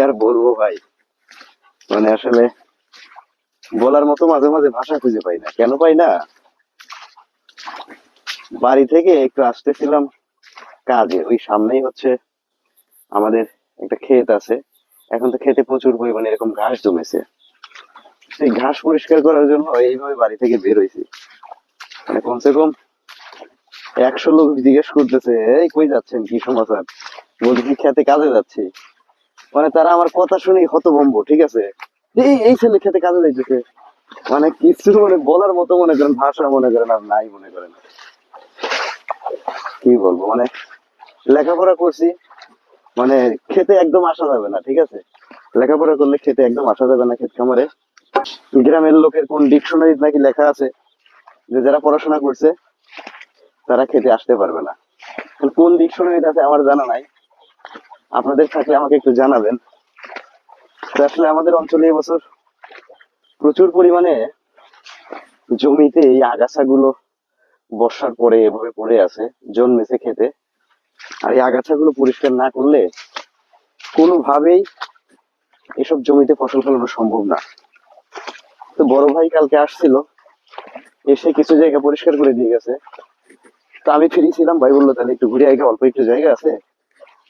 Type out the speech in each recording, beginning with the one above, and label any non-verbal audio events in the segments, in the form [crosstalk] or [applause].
আর বলব ভাই। মানে আসলে বলার মতো মাঝে মাঝে ভাষা খুঁজে পাই না। কেন পাই না? বাড়ি থেকে একটু আসতেছিলাম কাজে। ওই সামনেই হচ্ছে আমাদের একটা ক্ষেত আছে। এখন তো খেতে প্রচুর পরিমাণে এরকম ঘাস জমেছে। সেই ঘাস পরিষ্কার করার জন্য এইভাবে বাড়ি থেকে বের হয়েছি। মানে কমসে কম একশো লোক জিজ্ঞেস করতেছে, এই কই যাচ্ছেন? কি সমাচার? বলছি খেতে কাজে যাচ্ছি। মানে তারা আমার কথা শুনে হতভম্ব, ঠিক আছে? এই ছেলে খেতে কাজে যাইতেছে। মানে কিছু মানে বলার মতো মনে করেন, ভাষা মনে করেন আর নাই মনে করেন। কি বলব মানে লেখাপড়া করছি মানে খেতে একদম আসা যাবে না, ঠিক আছে? লেখাপড়া করলে খেতে একদম আসা যাবে না ক্ষেত খামারে। গ্রামের লোকের কোন ডিকশনারি নাকি লেখা আছে, যে যারা পড়াশোনা করছে, তারা খেতে আসতে পারবে না। কোন ডিকশনারিতে আছে আমার জানা নাই আপনাদের থাকলে আমাকে একটু জানাবেন। আসলে আমাদের অঞ্চলে এবছর প্রচুর পরিমাণে জমিতে এই আগাছাগুলো বর্ষার পরে এভাবে পড়ে আছে, জন্মেছে খেতে। আর এই আগাছাগুলো পরিষ্কার না করলে কোনোভাবেই এসব জমিতে ফসল ফলানো সম্ভব না। তো বড় ভাই কালকে আসছিল, এসে কিছু জায়গা পরিষ্কার করে দিয়ে গেছে। তো আমি ফ্রি ছিলাম ভাই বলল, তাহলে একটু ঘুরে আগে অল্প একটু জায়গা আছে।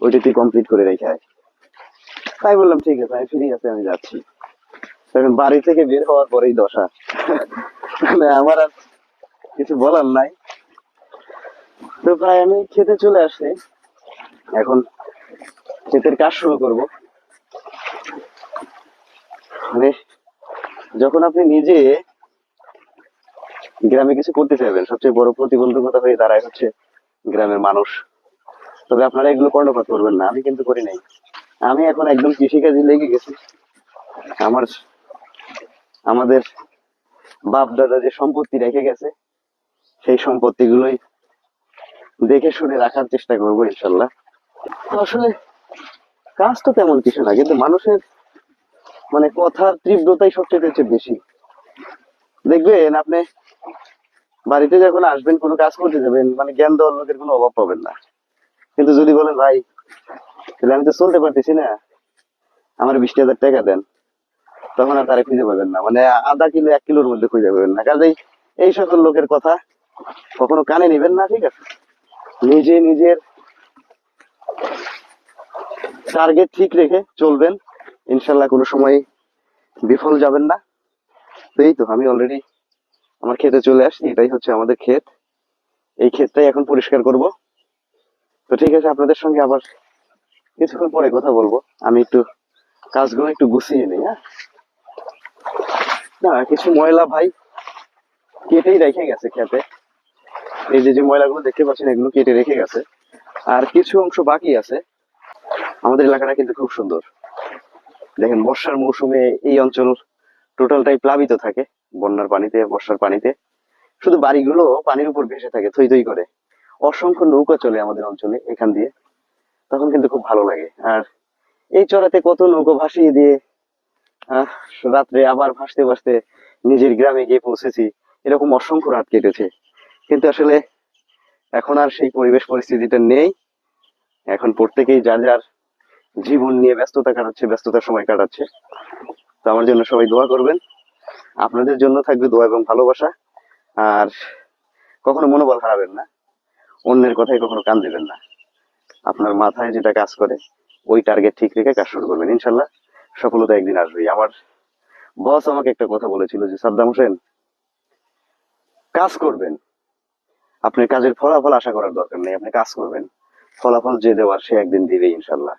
ওইটা তুই কমপ্লিট করে রেখে আয়। তাই বললাম, ঠিক আছে, আমি ফ্রি আছে, আমি যাচ্ছি। বাড়ি থেকে বের হওয়ার পরেই দশা। মানে আমার আর কিছু বলার নাই। তো প্রায় আমি খেতে চলে আসছি এখন ক্ষেতের কাজ শুরু করব। মানে যখন আপনি নিজে গ্রামে কিছু করতে চাইবেন, সবচেয়ে বড় প্রতিবন্ধকতা হয়ে দাঁড়ায় হচ্ছে গ্রামের মানুষ। তবে আপনারা এগুলো কর্ণপাত করবেন না, আমি কিন্তু করি নাই। আমি এখন একদম কৃষিকাজে লেগে গেছি। আমার, আমাদের বাপ দাদা যে সম্পত্তি রেখে গেছে, সেই সম্পত্তিগুলোই দেখে শুনে রাখার চেষ্টা করব ইনশাল্লাহ। আসলে কাজ তো তেমন কিছু না, কিন্তু মানুষের মানে কথার তীব্রতাই সবচেয়ে বেশি। দেখবেন আপনি বাড়িতে যখন আসবেন, কোনো কাজ করতে যাবেন মানে জ্ঞান দেওয়ার লোকের কোনো অভাব পাবেন না। কিন্তু যদি বলেন, ভাই, তাহলে আমি তো চলতে পারতেছি না। আমার বিশ হাজার টাকা দেন। তখন আর তারা খুঁজে পাবেন না। মানে আধা কিলো, এক কিলোর মধ্যে খুঁজে পাবেন না। কাজেই এই সকল লোকের কথা কখনো কানে নিবেন না, ঠিক আছে? নিজে নিজের টার্গেট ঠিক রেখে চলবেন। ইনশাল্লাহ কোনো সময় বিফল যাবেন না। তো এই তো, আমি অলরেডি আমার ক্ষেতে চলে আসছি। এটাই হচ্ছে আমাদের ক্ষেত। এই ক্ষেতটাই এখন পরিষ্কার করব। তো ঠিক আছে, আপনাদের সঙ্গে আবার কিছুক্ষণ পরে কথা বলব। আমি একটু কাজগুলো একটু গুছিয়ে নিই হ্যাঁ? না, কিছু ময়লা ভাই কেটেই রেখে গেছে খেতে। এই যে যে ময়লাগুলো দেখতে পাচ্ছেন, এগুলো কেটে রেখে গেছে। আর কিছু অংশ বাকি আছে। আমাদের এলাকাটা কিন্তু খুব সুন্দর। দেখেন, বর্ষার মৌসুমে এই অঞ্চল টোটালটাই প্লাবিত থাকে। বন্যার পানিতে, বর্ষার পানিতে। শুধু বাড়িগুলো পানির উপর ভেসে থাকে, থই থই করে। অসংখ্য নৌকা চলে আমাদের অঞ্চলে এখান দিয়ে। তখন কিন্তু খুব ভালো লাগে। আর এই চড়াতে কত নৌকো ভাসিয়ে দিয়ে রাত্রে আবার ভাসতে ভাসতে নিজের গ্রামে গিয়ে পৌঁছেছি, এরকম অসংখ্য রাত কেটেছে। কিন্তু আসলে এখন আর সেই পরিবেশ পরিস্থিতিটা নেই। এখন প্রত্যেকেই যার যার জীবন নিয়ে ব্যস্ততা কাটাচ্ছে, ব্যস্ততার সময় কাটাচ্ছে। তো আমার জন্য সবাই দোয়া করবেন। আপনাদের জন্য থাকবে দোয়া এবং ভালোবাসা। আর কখনো মনোবল হারাবেন না। অন্যের কথায় কখনো কান দেবেন না। আপনার মাথায় যেটা কাজ করে, ওই টার্গেট ঠিক রেখে কাজ শুরু করবেন, ইনশাল্লাহ। সফলতা একদিন আসবেই। আমার বস আমাকে একটা কথা বলেছিল যে, সাদ্দাম হোসেন, কাজ করবেন। আপনার কাজের ফলাফল আশা করার দরকার নেই, আপনি কাজ করবেন। ফলাফল যে দেওয়ার সে একদিন দিবে ইনশাল্লাহ।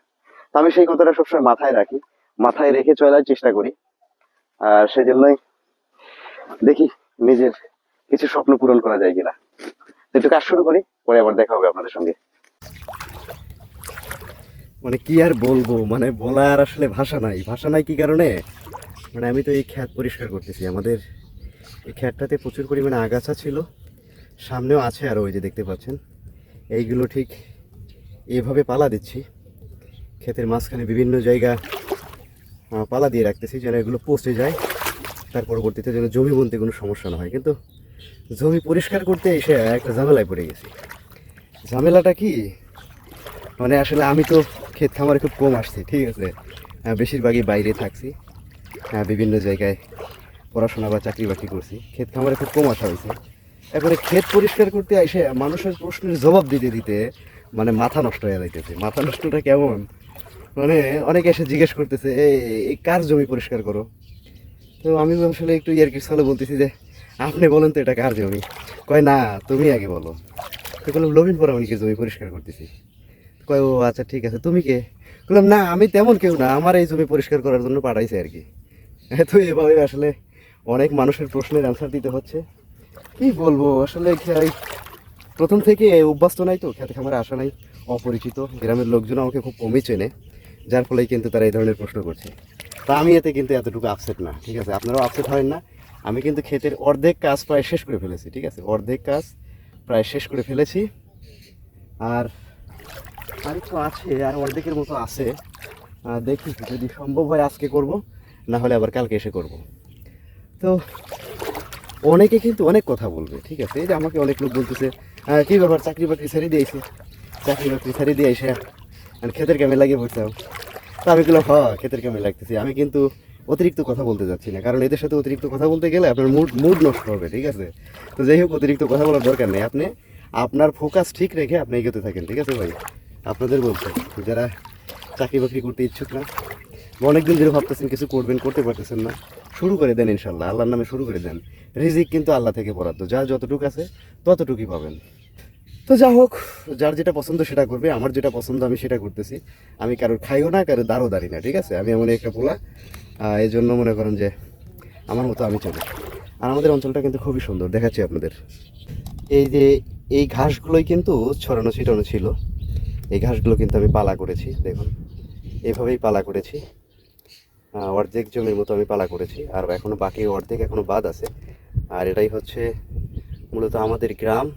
আমি সেই কথাটা সবসময় মাথায় রাখি, মাথায় রেখে চলার চেষ্টা করি। আর সেজন্যই দেখি নিজের কিছু স্বপ্ন পূরণ করা যায় কিনা। একটু কাজ শুরু করি। পরে আবার দেখা হবে আপনাদের সঙ্গে। মানে কি আর বলব মানে বলার আসলে ভাষা নাই। ভাষা নাই কি কারণে? মানে আমি তো এই খ্যাত পরিষ্কার করতেছি। আমাদের এই খ্যাতটাতে প্রচুর পরিমাণে আগাছা ছিল। সামনেও আছে আর ওই যে দেখতে পাচ্ছেন। এইগুলো ঠিক এইভাবে পালা দিচ্ছি। ক্ষেতের মাঝখানে বিভিন্ন জায়গা পালা দিয়ে রাখতেছি যেন এগুলো পচে যায়। তার পরবর্তীতে যেন জমি বলতে কোনো সমস্যা না হয়। কিন্তু জমি পরিষ্কার করতে এসে একটা ঝামেলায় পড়ে গেছি। ঝামেলাটা কি? মানে আসলে আমি তো ক্ষেত খামারে খুব কম আসছি ঠিক আছে? বেশিরভাগই বাইরে থাকছি। আহ, বিভিন্ন জায়গায় পড়াশোনা বা চাকরি বাকরি করছি। ক্ষেত খামারে খুব কম আসা হয়েছে। এরপরে ক্ষেত পরিষ্কার করতে এসে মানুষের প্রশ্নের জবাব দিতে দিতে মানে মাথা নষ্ট হয়ে যাইতেছে। মাথা নষ্টটা কেমন? মানে অনেকে এসে জিজ্ঞেস করতেছে এই কার জমি পরিষ্কার করো? তো আমি আসলে একটু ইয়ার্কির সালে বলতেছি যে আপনি বলেন তো এটা কার জমি? কয় না তুমি আগে বলো। তো বললাম লবিন পরামনিকের জমি পরিষ্কার করতেছি। কয়, ও আচ্ছা ঠিক আছে, তুমি কে? বললাম না, আমি তেমন কেউ না, আমার এই জমি পরিষ্কার করার জন্য পাঠাইছে আর কি। [laughs] তো এভাবে আসলে অনেক মানুষের প্রশ্নের অ্যান্সার দিতে হচ্ছে। কি বলব, আসলে প্রথম থেকে অভ্যস্ত নাই তো খেতে খামারে আসা নাই, অপরিচিত, গ্রামের লোকজন আমাকে খুব কমই চেনে, যার ফলে কিন্তু তারা এই ধরনের প্রশ্ন করছে। তা আমি এতে কিন্তু এতটুকু আপসেট না, ঠিক আছে? আপনারাও আপসেট হয় না, আমি কিন্তু ক্ষেতের অর্ধেক কাজ প্রায় শেষ করে ফেলেছি, ঠিক আছে? অর্ধেক কাজ প্রায় শেষ করে ফেলেছি। আর আর একটু আছে আর অর্ধেকের মতো আছে। দেখি যদি সম্ভব হয় আজকে করব না হলে আবার কালকে এসে করব। তো অনেকে কিন্তু অনেক কথা বলবে ঠিক আছে? এই যে আমাকে অনেক লোক বলতেছে আহ, কি ব্যাপার? চাকরি বাকরি ছেড়ে দিয়েছে। চাকরি বাকরি ছেড়ে দিয়ে এসে আর ক্ষেতের কামে লাগিয়ে পড়তাম তো আমি বললাম হ্যাঁ ক্ষেতের কামে লাগতেছি। আমি কিন্তু অতিরিক্ত কথা বলতে যাচ্ছি না, কারণ এদের সাথে অতিরিক্ত কথা বলতে গেলে আপনার মুড মুড নষ্ট হবে, ঠিক আছে? তো যাই হোক, অতিরিক্ত কথা বলার দরকার নেই। আপনি, আপনার ফোকাস ঠিক রেখে আপনি এগোতে থাকেন, ঠিক আছে ভাই? আপনাদের বলছি, যারা চাকরি বাকরি করতে ইচ্ছুক না অনেকদিন ধরে ভাবতেছেন কিছু করবেন, করতে পারতেছেন না, শুরু করে দেন ইনশাল্লাহ, আল্লাহর নামে শুরু করে দেন। রিজিক কিন্তু আল্লাহ থেকে বরাদ্দ, যা যতটুকু আছে ততটুকুই পাবেন। তো যা হোক, যার যেটা পছন্দ সেটা করবে, আমার যেটা পছন্দ আমি সেটা করতেছি। আমি কারোর খাইও না, কারোর দাঁড়ও দাঁড়ি না, ঠিক আছে? আমি এমন একটা পোলা। এই জন্য মনে করেন যে আমার মতো আমি চলি। আর আমাদের অঞ্চলটা কিন্তু খুবই সুন্দর, দেখাচ্ছি আপনাদের। এই যে এই ঘাসগুলোই কিন্তু ছড়ানো ছিটানো ছিল। এই ঘাসগুলো কিন্তু আমি পালা করেছি, দেখুন। এভাবেই পালা করেছি। অর্ধেক জমির মতো আমি পালা করেছি, আর এখনও বাকি অর্ধেক এখনও বাদ আছে। আর এটাই হচ্ছে মূলত আমাদের গ্রাম।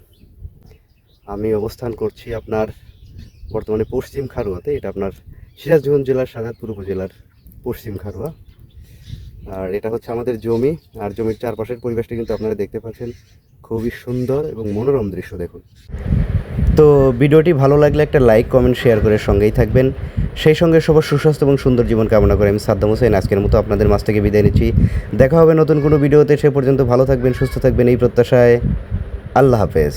আমি অবস্থান করছি আপনার বর্তমানে পশ্চিম খারুয়াতে, এটা আপনার সিরাজগঞ্জ জেলার সাজাদপুর উপজেলার পশ্চিম খারুয়া। আর এটা হচ্ছে আমাদের জমি, আর জমির চারপাশের পরিবেশটা কিন্তু আপনারা দেখতে পাচ্ছেন। খুবই সুন্দর এবং মনোরম দৃশ্য দেখুন। তো ভিডিওটি ভালো লাগলে একটা লাইক, কমেন্ট, শেয়ার করে সঙ্গেই থাকবেন। সেই সঙ্গে সবার সুস্বাস্থ্য এবং সুন্দর জীবন কামনা করে আমি সাদ্দাম হোসেন। আজকের মতো আপনাদের মাছ থেকে বিদায় নিচ্ছি। দেখা হবে নতুন কোনো ভিডিওতে। সে পর্যন্ত ভালো থাকবেন, সুস্থ থাকবেন এই প্রত্যাশায়। আল্লাহ হাফেজ।